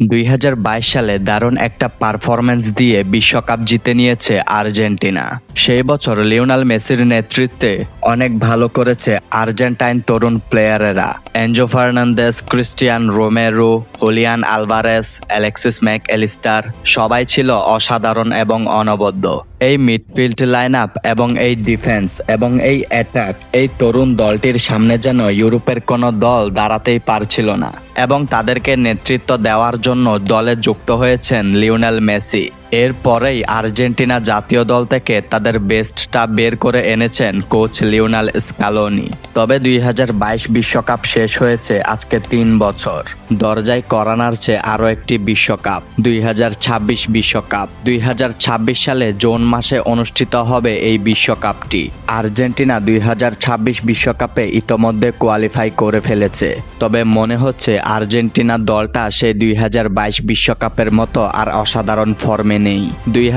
দুই হাজার বাইশ সালে দারুণ একটা পারফরম্যান্স দিয়ে বিশ্বকাপ জিতে নিয়েছে আর্জেন্টিনা। সেই বছর লিওনাল মেসির নেতৃত্বে অনেক ভালো করেছে আর্জেন্টাইন তরুণ প্লেয়ারেরা। Enzo Fernandez, Cristian Romero, Julian Alvarez, Alexis Mac Allister সবাই ছিল অসাধারণ এবং অনবদ্য। এই মিডফিল্ড লাইন আপ এবং এই ডিফেন্স এবং এই অ্যাটাক এই তরুণ দলটির সামনে যেন ইউরোপের কোনো দল দাঁড়াতেই পারছিল না এবং তাদেরকে নেতৃত্ব দেওয়ার জন্য দলে যুক্ত হয়েছেন লিওনেল মেসি। এরপরেই আর্জেন্টিনা জাতীয় দল থেকে তাদের বেস্টটা বের করে এনেছেন কোচ লিওনাল স্কালোনি। তবে দুই বিশ্বকাপ শেষ হয়েছে আজকে তিন বছর। দরজায় করানার চেয়ে আরও একটি বিশ্বকাপ, দুই বিশ্বকাপ। দুই হাজার ছাব্বিশ সালে জুন মাসে অনুষ্ঠিত হবে এই বিশ্বকাপটি। আর্জেন্টিনা দুই বিশ্বকাপে ইতোমধ্যে কোয়ালিফাই করে ফেলেছে। তবে মনে হচ্ছে আর্জেন্টিনা দলটা সেই দুই বিশ্বকাপের মতো আর অসাধারণ ফর্মে নেই। দুই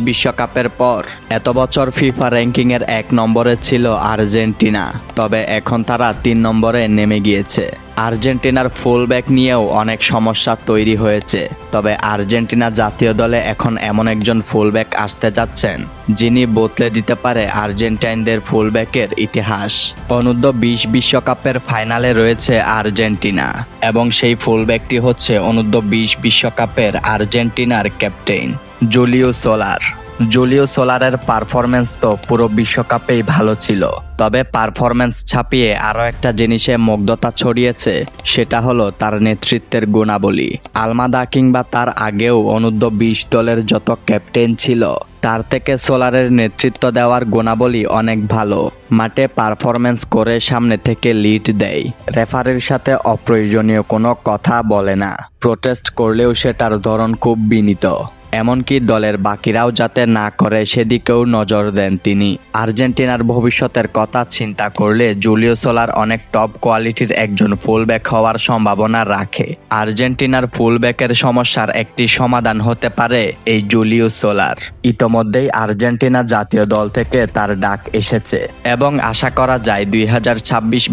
বিশ্বকাপের পর এত বছর ফিফা র্যাঙ্কিংয়ের এক নম্বরে ছিল আর্জেন্টিনা। তবে এখন তারা তিন নম্বরে নেমে গিয়েছে। আর্জেন্টিনার ফুলব্যাক নিয়েও অনেক সমস্যা তৈরি হয়েছে। তবে আর্জেন্টিনা জাতীয় দলে এখন এমন একজন ফুলব্যাক আসতে যাচ্ছেন, যিনি বদলে দিতে পারে আর্জেন্টাইনদের ফুলব্যাকের ইতিহাস। অনূর্ধ্ব বিশ বিশ্বকাপের ফাইনালে রয়েছে আর্জেন্টিনা, এবং সেই ফুলব্যাকটি হচ্ছে অনূর্ধ্ব বিশ বিশ্বকাপের আর্জেন্টিনার ক্যাপ্টেন জুলিও সোলার। জুলিও সোলারের পারফরমেন্স তো পুরো বিশ্বকাপেই ভালো ছিল। তবে পারফরমেন্স ছাপিয়ে আরও একটা জিনিসে মুগ্ধতা ছড়িয়েছে, সেটা হলো তার নেতৃত্বের গুণাবলী। আলমাদা কিংবা তার আগেও অনূর্ধ্ব বিশ দলের যত ক্যাপ্টেন ছিল, তার থেকে সোলারের নেতৃত্ব দেওয়ার গুণাবলী অনেক ভালো। মাঠে পারফরমেন্স করে সামনে থেকে লিড দেয়, রেফারির সাথে অপ্রয়োজনীয় কোনো কথা বলে না। প্রোটেস্ট করলেও সেটার ধরন খুব বিনীত। এমনকি দলের বাকিরাও যাতে না করে সেদিকেও নজর দেন তিনি। আর্জেন্টিনার ভবিষ্যতের কথা চিন্তা করলে জুলিও সোলার অনেক টপ কোয়ালিটির একজন ফুলব্যাক হওয়ার সম্ভাবনা রাখে। আর্জেন্টিনার ফুলব্যাকের সমস্যার একটি সমাধান হতে পারে এই জুলিও সোলার। ইতোমধ্যেই আর্জেন্টিনা জাতীয় দল থেকে তার ডাক এসেছে এবং আশা করা যায় দুই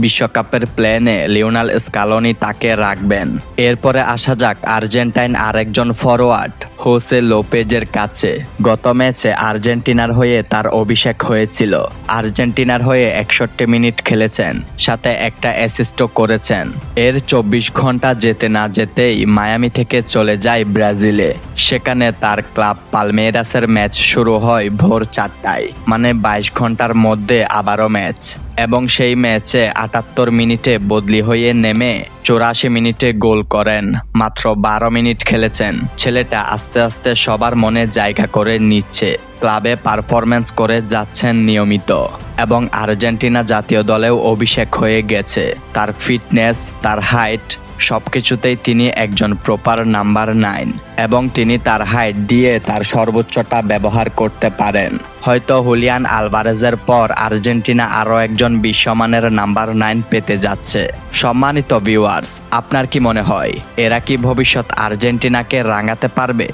বিশ্বকাপের প্লেনে লিওনাল স্কালোনি তাকে রাখবেন। এরপরে আসা যাক আর্জেন্টাইন আরেকজন ফরওয়ার্ড হোসে লোপেজের কাছে। গত ম্যাচে আর্জেন্টিনার হয়ে তার অভিষেক হয়েছিল। আর্জেন্টিনার হয়ে একষট্টি মিনিট খেলেছেন, সাথে একটা অ্যাসিস্টও করেছেন। এর চব্বিশ ঘণ্টা যেতে না যেতেই মায়ামি থেকে চলে যায় ব্রাজিলে। সেখানে তার ক্লাব পালমেরাসের ম্যাচ শুরু হয় ভোর চারটায় মানে বাইশ ঘণ্টার মধ্যে আবারও ম্যাচ। এবং সেই ম্যাচে আটাত্তর মিনিটে বদলি হয়ে নেমে চৌরাশি মিনিটে গোল করেন, মাত্র বারো মিনিট খেলেছেন। ছেলেটা আস্তে আস্তে সবার মনে জায়গা করে নিচ্ছে, ক্লাবে পারফরমেন্স করে যাচ্ছেন নিয়মিত। এবং আর্জেন্টিনা জাতীয় দলেও অভিষেক হয়ে গেছে, তার ফিটনেস, তার হাইট সবকিছুতেই তিনি একজন প্রপার নাম্বার নাইন এবং তিনি তার হাইট দিয়ে তার সর্বোচ্চটা ব্যবহার করতে পারেন। হয়তো হুলিয়ান আলভারেজের পর আর্জেন্টিনা আরও একজন বিশ্বমানের নাম্বার নাইন পেতে যাচ্ছে। সম্মানিত ভিউয়ার্স আপনার কি মনে হয়, এরা কি ভবিষ্যৎ আর্জেন্টিনাকে রাঙাতে পারবে?